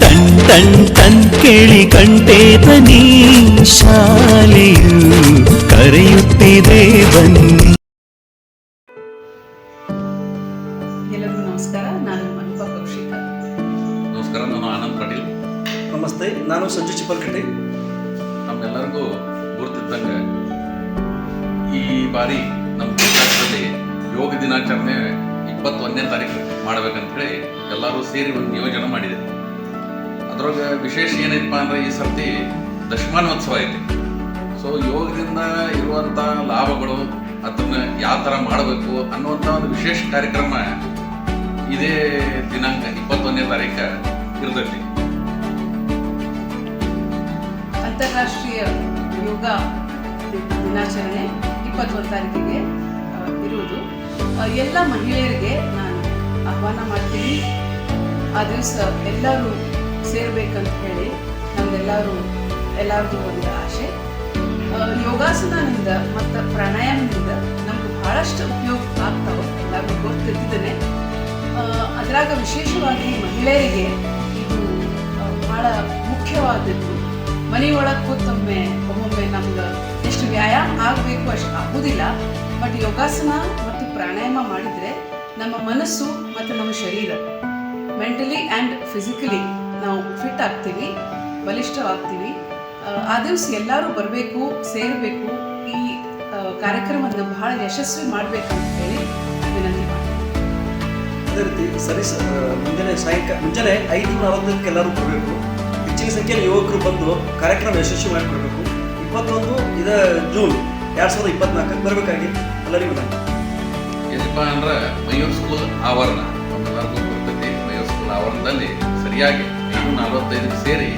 Ton ton ton ಕೇಳಿ ಕಂಟೆ ತನಿ ಶಾಲೆಯು ಕರೆಯುತ್ತಿದೆ ಬನ್ನಿ. ಎಲ್ಲರಿಗೂ ನಮಸ್ಕಾರ. ನಾನು ಕೌಶಿಕ. ನಮಸ್ಕಾರ ನಾನು ಆನಂದ್ ಪಟೇಲ್. ನಮಸ್ತೆ ನಾನು ಸಂಜು ಚಿಪ್ಪಲ್ಕಟ್ಟೆ. ನಮ್ಗೆಲ್ಲರಿಗೂ ಗುರುತಿದ್ದಂಗೆ ಈ ಬಾರಿ ನಮ್ಮ ಯೋಗ ದಿನಾಚರಣೆ ಇಪ್ಪತ್ತೊಂದನೇ ತಾರೀಕು ಮಾಡ್ಬೇಕಂತೇಳಿ ಎಲ್ಲರೂ ಸೇರಿ ಒಂದು ನಿಯೋಜನೆ ಮಾಡಿದೆ. ಅದ್ರೊಳಗೆ ವಿಶೇಷ ಏನೈತಪ್ಪ ಅಂದ್ರೆ ಈ ಸರ್ತಿ ದಶಮಾನೋತ್ಸವ ಐತಿ. ಸೊ ಯೋಗದಿಂದ ಇರುವಂಥ ಲಾಭಗಳು ಅದನ್ನ ಯಾವ ಥರ ಮಾಡಬೇಕು ಅನ್ನುವಂಥ ಒಂದು ವಿಶೇಷ ಕಾರ್ಯಕ್ರಮ ಇದೇ ದಿನಾಂಕ ಇಪ್ಪತ್ತೊಂದನೇ ತಾರೀಕು ಇರ್ತೈತಿ. ಅಂತಾರಾಷ್ಟ್ರೀಯ ಯೋಗ ದಿನಾಚರಣೆ ಇಪ್ಪತ್ತೊಂದು ತಾರೀಕಿಗೆ. ಇರುವುದು. ಎಲ್ಲ ಮಹಿಳೆಯರಿಗೆ ನಾನು ಆಹ್ವಾನ ಮಾಡ್ತೀನಿ. ಆ ದಿವಸ ಎಲ್ಲರೂ ಸೇರ್ಬೇಕಂತ ಹೇಳಿ ನಮ್ದೆಲ್ಲರೂ ಎಲ್ಲರದ್ದು ಒಂದು ಆಸೆ ಯೋಗಾಸನದಿಂದ ಮತ್ತು ಪ್ರಾಣಾಯಾಮದಿಂದ ನಮ್ಗೆ ಬಹಳಷ್ಟು ಉಪಯೋಗ ಆಗ್ತಾವೆ. ಎಲ್ಲರಿಗೂ ಗೊತ್ತಿದ್ದಾನೆ ಅದರಾಗ ವಿಶೇಷವಾಗಿ ಮಹಿಳೆಯರಿಗೆ ಇದು ಬಹಳ ಮುಖ್ಯವಾದದ್ದು. ಮನೆಯೊಳಗೆ ಕೂತೊಮ್ಮೆ, ಒಮ್ಮೊಮ್ಮೆ ನಮ್ಗೆ ಎಷ್ಟು ವ್ಯಾಯಾಮ ಆಗಬೇಕು ಅಷ್ಟು ಆಗುವುದಿಲ್ಲ ಬಟ್ ಯೋಗಾಸನ ಮತ್ತು ಪ್ರಾಣಾಯಾಮ ಮಾಡಿದರೆ ನಮ್ಮ ಮನಸ್ಸು ಮತ್ತು ನಮ್ಮ ಶರೀರ ಮೆಂಟಲಿ ಆ್ಯಂಡ್ ಫಿಸಿಕಲಿ ನಾವು ಫಿಟ್ ಆಗ್ತೀವಿ ಬಲಿಷ್ಠವಾಗ್ತೀವಿ. ಆ, ದಿವಸ ಎಲ್ಲರೂ ಬರಬೇಕು ಸೇರಬೇಕು. ಈ ಕಾರ್ಯಕ್ರಮವನ್ನು ಬಹಳ ಯಶಸ್ವಿ ಮಾಡಬೇಕು ಅಂತ ಹೇಳಿ ವಿನಂತಿ ಅದೇ ರೀತಿ ಸರಿ ಮುಂಜಾನೆ ಸಾಯಂಕಾಲ ಮುಂಜಾನೆ ಐದು ನಲವತ್ತಕ್ಕೆ ಎಲ್ಲರೂ ಬರಬೇಕು. ಹೆಚ್ಚಿನ ಸಂಖ್ಯೆಯಲ್ಲಿ ಯುವಕರು ಬಂದು ಕಾರ್ಯಕ್ರಮ ಯಶಸ್ವಿ ಮಾಡಿಕೊಡ್ಬೇಕು. ಇಪ್ಪತ್ತೊಂದು, ಇದ ಜೂನ್ ಎರಡು ಸಾವಿರದ ಇಪ್ಪತ್ನಾಲ್ಕಕ್ಕೆ ಬರಬೇಕಾಗಿ ಎಲ್ಲರಿಗೂ ಏನಪ್ಪ ಅಂದ್ರೆ ಮಯೂರ್ ಸ್ಕೂಲ್ ಆವರಣ. ಮಯೂರ್ ಸ್ಕೂಲ್ ಆವರಣದಲ್ಲಿ ಸರಿಯಾಗಿ ನಲವತ್ತೈದಕ್ಕೆ ಸೇರಿ